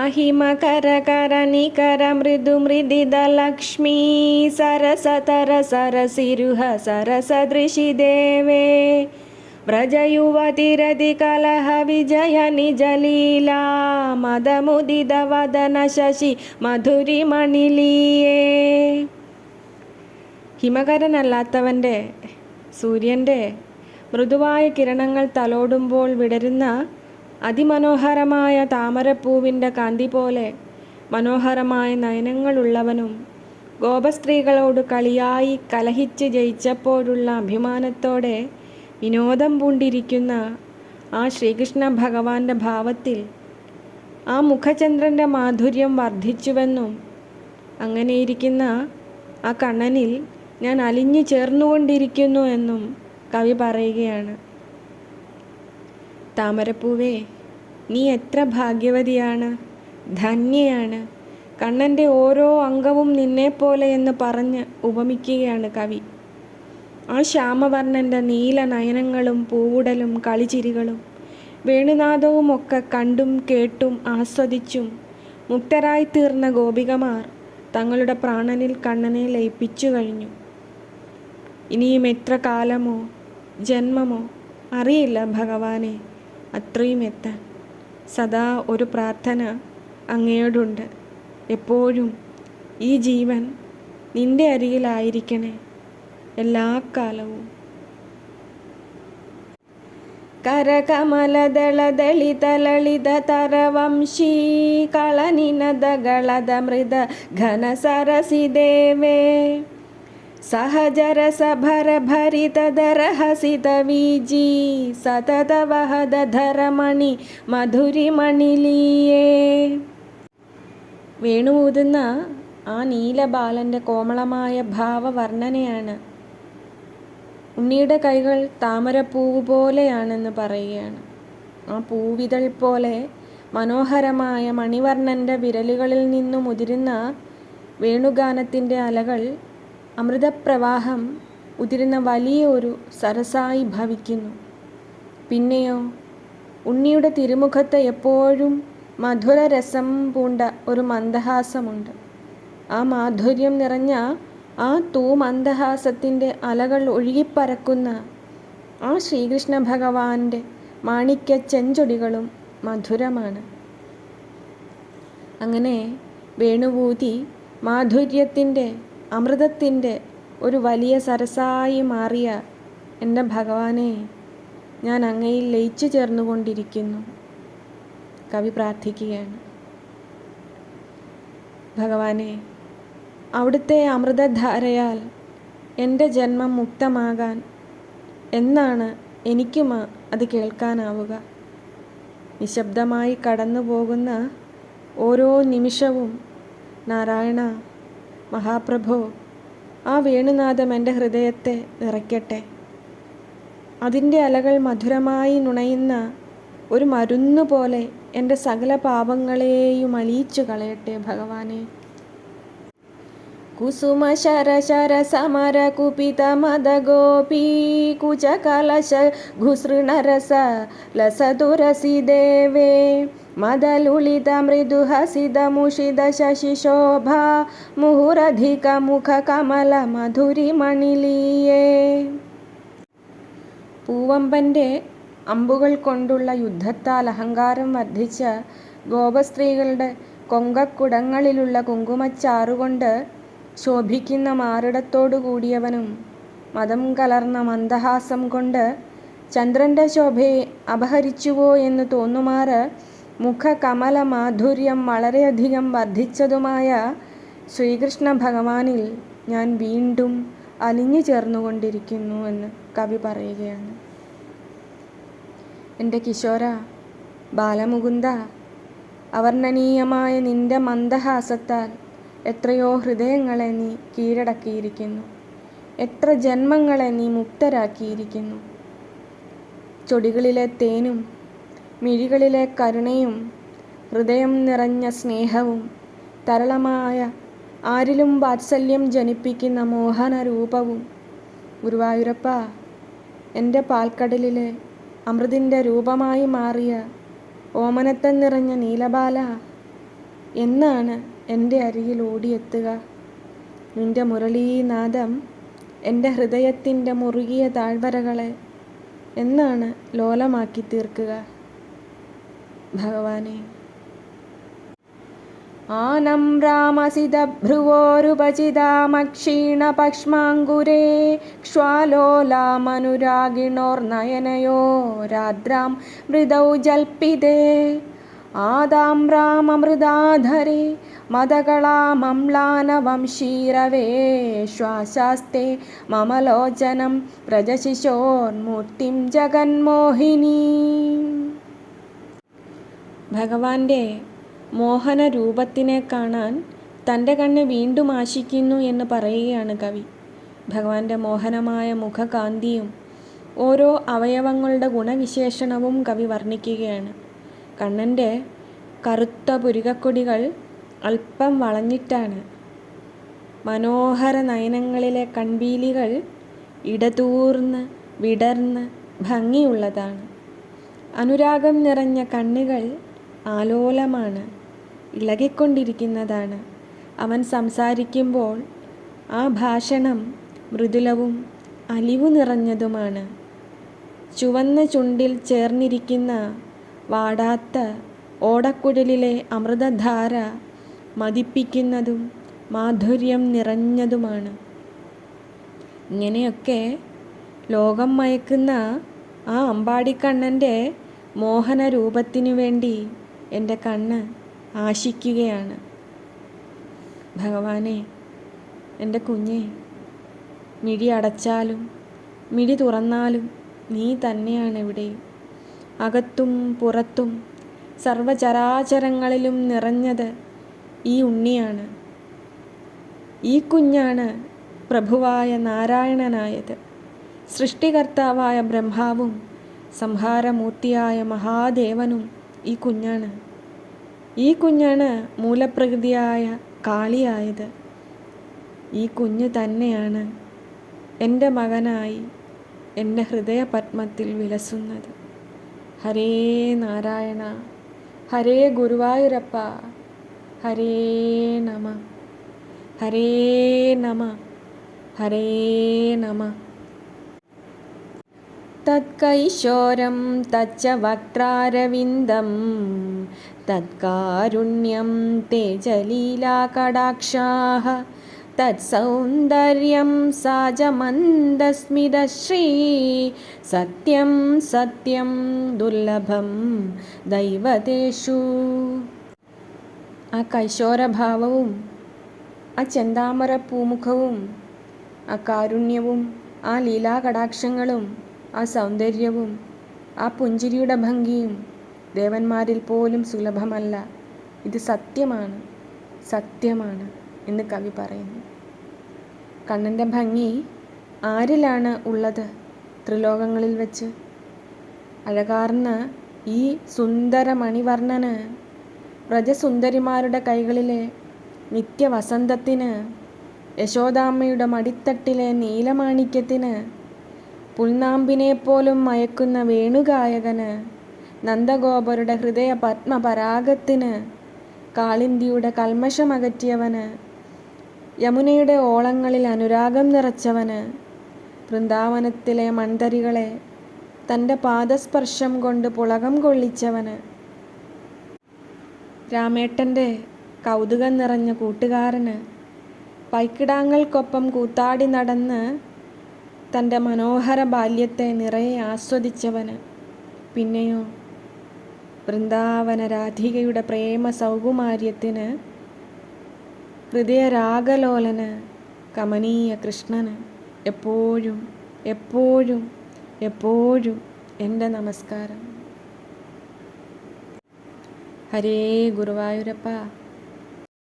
അഹിമകരകരനികര മൃദുമൃദിതലക്ഷ്മീ സരസതര സരസിരുഹ സരസദൃശിദേവേ വ്രജയുവതിരതി കലഹ വിജയ നിജലീല മദമുദിത വദന ശശി മധുരിമണിലീയേ. ഹിമകരനല്ലാത്തവന്റെ സൂര്യന്റെ മൃദുവായ കിരണങ്ങൾ തലോടുമ്പോൾ വിടരുന്ന അതിമനോഹരമായ താമരപ്പൂവിന്റെ കാന്തി പോലെ മനോഹരമായ നയനങ്ങളുള്ളവനും ഗോപസ്ത്രീകളോട് കളിയായി കലഹിച്ച് ജയിച്ചപ്പോഴുള്ള അഭിമാനത്തോടെ വിനോദം പൂണ്ടിരിക്കുന്ന ആ ശ്രീകൃഷ്ണ ഭഗവാന്റെ ഭാവത്തിൽ ആ മുഖചന്ദ്രന്റെ മാധുര്യം വർദ്ധിച്ചുവെന്നും അങ്ങനെയിരിക്കുന്ന ആ കണ്ണനിൽ ഞാൻ അലിഞ്ഞു ചേർന്നുകൊണ്ടിരിക്കുന്നു എന്നും കവി പറയുകയാണ്. താമരപ്പൂവേ നീ എത്ര ഭാഗ്യവതിയാണ് ധന്യയാണ്. കണ്ണന്റെ ഓരോ അംഗവും നിന്നെപ്പോലെ എന്ന് പറഞ്ഞ് ഉപമിക്കുകയാണ് കവി. ആ ശ്യാമവർണന്റെ നീല നയനങ്ങളും പൂവുടലും കളിചിരികളും വേണുനാഥവും ഒക്കെ കണ്ടും കേട്ടും ആസ്വദിച്ചും മുക്തരായി തീർന്ന ഗോപികമാർ തങ്ങളുടെ പ്രാണനിൽ കണ്ണനെ ലയിപ്പിച്ചു കഴിഞ്ഞു. ഇനിയും എത്ര കാലമോ ജന്മമോ അറിയില്ല ഭഗവാനെ. അത്രയും എത്താൻ സദാ ഒരു പ്രാർത്ഥന അങ്ങയോടുണ്ട്. എപ്പോഴും ഈ ജീവൻ നിന്റെ അരികിലായിരിക്കണേ എല്ലാ കാലവും. കരകമലദളദളിതലളിത തരവംശീ കളനിനദകളത മൃദ ഘനസരസിദേവേ സഹജരസഭര ഭരിതദരഹസിത സതത വഹദധരമണി മധുരിമണിലീയേ. വേണുഊതുന്ന ആ നീലബാലന്റെ കോമളമായ ഭാവവർണനയാണ്. ഉണ്ണിയുടെ കൈകൾ താമരപ്പൂവ് പോലെയാണെന്ന് പറയുകയാണ്. ആ പൂവിതൾ പോലെ മനോഹരമായ മണിവർണന്റെ വിരലുകളിൽ നിന്നും ഉതിരുന്ന വേണുഗാനത്തിന്റെ അലകൾ അമൃതപ്രവാഹം ഉതിരുന്ന വലിയ ഒരു സരസായി ഭവിക്കുന്നു. പിന്നെയോ ഉണ്ണിയുടെ തിരുമുഖത്ത് എപ്പോഴും മധുരരസം പൂണ്ട ഒരു മന്ദഹാസമുണ്ട്. ആ മാധുര്യം നിറഞ്ഞ ആ തൂമന്ദഹാസത്തിന്റെ അലകൾ ഒഴുകിപ്പരക്കുന്ന ആ ശ്രീകൃഷ്ണ ഭഗവാന്റെ മാണിക്യ ചെഞ്ചൊടികളും മധുരമാണ്. അങ്ങനെ വേണുഭൂതി മാധുര്യത്തിന്റെ അമൃതത്തിന്റെ ഒരു വലിയ സരസായി മാറിയ എന്റെ ഭഗവാനെ ഞാൻ അങ്ങയിൽ ലയിച്ചു ചേർന്നുകൊണ്ടിരിക്കുന്നു. കവി പ്രാർത്ഥിക്കുകയാണ്. ഭഗവാനെ അവിടുത്തെ അമൃതധാരയാൽ എന്റെ ജന്മം മുക്തമാകാൻ എന്നാണ് എനിക്കും അത് കേൾക്കാനാവുക. നിശബ്ദമായി കടന്നു പോകുന്ന ഓരോ നിമിഷവും നാരായണ മഹാപ്രഭു ആ വേണുനാഥം എന്റെ ഹൃദയത്തെ നിറയ്ക്കട്ടെ. അതിന്റെ അലകൾ മധുരമായി നുണയുന്ന ഒരു മരുന്നു പോലെ എന്റെ സകല പാപങ്ങളെയും അലിയിച്ചു കളയട്ടെ ഭഗവാനെ. കലശ ഘുസൃണരസ ലസതുരസി ദേവേ. മദലുളിത മൃദു ഹസിത മുഷിത ശോഭ മുഹുരധിക മുഖ കമല മധുരി മണിലീയേ പൂവമ്പന്റെ അമ്പുകൾ കൊണ്ടുള്ള യുദ്ധത്താൽ അഹങ്കാരം വർദ്ധിച്ച ഗോപസ്ത്രീകളുടെ കൊങ്കക്കുടങ്ങളിലുള്ള കുങ്കുമച്ചാറുകൊണ്ട് ശോഭിക്കുന്ന മാറിടത്തോടു കൂടിയവനും മതം കലർന്ന മന്ദഹാസം കൊണ്ട് ചന്ദ്രന്റെ ശോഭയെ അപഹരിച്ചുവോ എന്ന് തോന്നുമാറ് മുഖകമല മാധുര്യം വളരെയധികം വർദ്ധിച്ചതുമായ ശ്രീകൃഷ്ണ ഭഗവാനിൽ ഞാൻ വീണ്ടും അലിഞ്ഞു ചേർന്നുകൊണ്ടിരിക്കുന്നു എന്ന് കവി പറയുകയാണ്. എന്റെ കിശോര ബാലമുകുന്ദ അവർണനീയമായ നിന്റെ മന്ദഹാസത്താൽ എത്രയോ ഹൃദയങ്ങളെ നീ കീഴടക്കിയിരിക്കുന്നു. എത്ര ജന്മങ്ങളെ നീ മുക്തരാക്കിയിരിക്കുന്നു. ചൊടികളിലെ തേനും മിഴികളിലെ കരുണയും ഹൃദയം നിറഞ്ഞ സ്നേഹവും തരളമായ ആരിലും വാത്സല്യം ജനിപ്പിക്കുന്ന മോഹന രൂപവും. ഗുരുവായൂരപ്പ എന്റെ പാൽക്കടലിലെ അമൃതിന്റെ രൂപമായി മാറിയ ഓമനത്തൻ നിറഞ്ഞ നീലബാല എന്നാണ് എന്റെ അരികിൽ ഓടിയെത്തുക. നിന്റെ മുരളീനാദം എന്റെ ഹൃദയത്തിന്റെ മുറുകിയ താഴ്വരകളെ എന്നാണ് ലോലമാക്കി തീർക്കുക. ഭഗവാനെ. ആനമ്രാമസിതഭ്രുവോരുപചിതാമക്ഷീണപക്ഷ്മാങ്കുരേ ക്ഷ്വാലോലാമനുരാഗിണോർനയനയോരാദ്രാം മൃദൗ ജൽപ്പിതേ ആദാമ്രാമമൃതാധരെ മദകളാമംലാനവംശീരവേ ശ്വാസാസ്തെ മമ ലോചനം പ്രജശിശോർമൂർത്തിം ജഗന്മോഹിനി. ഭഗവാന്റെ മോഹന രൂപത്തിനെ കാണാൻ തന്റെ കണ്ണ് വീണ്ടും ആശിക്കുന്നു എന്ന് പറയുകയാണ് കവി. ഭഗവാന്റെ മോഹനമായ മുഖകാന്തിയും ഓരോ അവയവങ്ങളുടെ ഗുണവിശേഷണവും കവി വർണിക്കുകയാണ്. കണ്ണന്റെ കറുത്ത പുരികക്കൊടികൾ അല്പം വളഞ്ഞിട്ടാണ്. മനോഹര നയനങ്ങളിലെ കൺവീലികൾ ഇടതൂർന്ന് വിടർന്ന് ഭംഗിയുള്ളതാണ്. അനുരാഗം നിറഞ്ഞ കണ്ണുകൾ ആലോലമാണ് ഇളകിക്കൊണ്ടിരിക്കുന്നതാണ്. അവൻ സംസാരിക്കുമ്പോൾ ആ ഭാഷണം മൃദുലവും അലിവു നിറഞ്ഞതുമാണ്. ചുവന്ന ചുണ്ടിൽ ചേർന്നിരിക്കുന്ന വാടാത്ത ഓടക്കുഴലിലെ അമൃതധാര മതിപ്പിക്കുന്നതും മാധുര്യം നിറഞ്ഞതുമാണ്. ഇങ്ങനെയൊക്കെ ലോകം മയക്കുന്ന ആ അമ്പാടിക്കണ്ണന്റെ മോഹന രൂപത്തിനു വേണ്ടി എന്റെ കണ്ണ് ആശിക്കുകയാണ്. ഭഗവാനെ എന്റെ കുഞ്ഞെ മിഴി അടച്ചാലും മിഴി തുറന്നാലും നീ തന്നെയാണ് ഇവിടെ അകത്തും പുറത്തും സർവചരാചരങ്ങളിലും നിറഞ്ഞത് ഈ ഉണ്ണിയാണ്. ഈ കുഞ്ഞാണ് പ്രഭുവായ നാരായണനായത്. സൃഷ്ടികർത്താവായ ബ്രഹ്മാവും സംഹാരമൂർത്തിയായ മഹാദേവനും ഈ കുഞ്ഞാണ്. ഈ കുഞ്ഞാണ് മൂലപ്രകൃതിയായ കാളിയായത്. ഈ കുഞ്ഞ് തന്നെയാണ് എന്റെ മകനായി എന്റെ ഹൃദയപത്മത്തിൽ വിലസുന്നത്. ഹരേ നാരായണ ഹരേ ഗുരുവായൂരപ്പ ഹരേ നമ ഹരേ നമ ഹരേ നമ. തത്കൈശോരം തച്ച വക്രാരവിന്ദം തത്കാരുണ്യം തേജലീലാകടാക്ഷാः തത്സൗന്ദര്യം സാജമന്ദസ്മിതശ്രീ സത്യം സത്യം ദുർലഭം ദൈവതേഷു ആ കൈശോരഭാവവും ആ ചെന്താമര പൂമുഖവും ആ കാരുണ്യവും ആ ലീലാകടാക്ഷങ്ങളും ആ സൗന്ദര്യവും ആ പുഞ്ചിരിയുടെ ഭംഗിയും ദേവന്മാരിൽ പോലും സുലഭമല്ല. ഇത് സത്യമാണ് സത്യമാണ് എന്ന് കവി പറയുന്നു. കണ്ണന്റെ ഭംഗി ആരിലാണ് ഉള്ളത് ത്രിലോകങ്ങളിൽ വെച്ച്? അഴകാർന്ന ഈ സുന്ദര മണിവർണന് വ്രജസുന്ദരിമാരുടെ കൈകളിലെ നിത്യവസന്തത്തിന് യശോദാമ്മയുടെ മടിത്തട്ടിലെ നീലമാണിക്യത്തിന് പുൽനാമ്പിനെപ്പോലും മയക്കുന്ന വേണുഗായകന് നന്ദഗോപരുടെ ഹൃദയ പത്മപരാഗത്തിന് കാളിന്തിയുടെ കൽമശമകറ്റിയവന് യമുനയുടെ ഓളങ്ങളിൽ അനുരാഗം നിറച്ചവന് വൃന്ദാവനത്തിലെ മൺതരികളെ തന്റെ പാദസ്പർശം കൊണ്ട് പുളകം കൊള്ളിച്ചവന്. രാമേട്ടന്റെ കൗതുകം നിറഞ്ഞ കൂട്ടുകാരന് പൈക്കിടാങ്ങൾക്കൊപ്പം കൂത്താടി നടന്ന് തന്റെ മനോഹര ബാല്യത്തെ നിറയെ ആസ്വദിച്ചവന് പിന്നെയോ വൃന്ദാവന രാധികയുടെ പ്രേമ സൗകുമാര്യത്തിന് ഹൃദയരാഗലോലന് കമനീയ കൃഷ്ണന് എപ്പോഴും എപ്പോഴും എപ്പോഴും എന്റെ നമസ്കാരം. ഹരേ ഗുരുവായൂരപ്പ.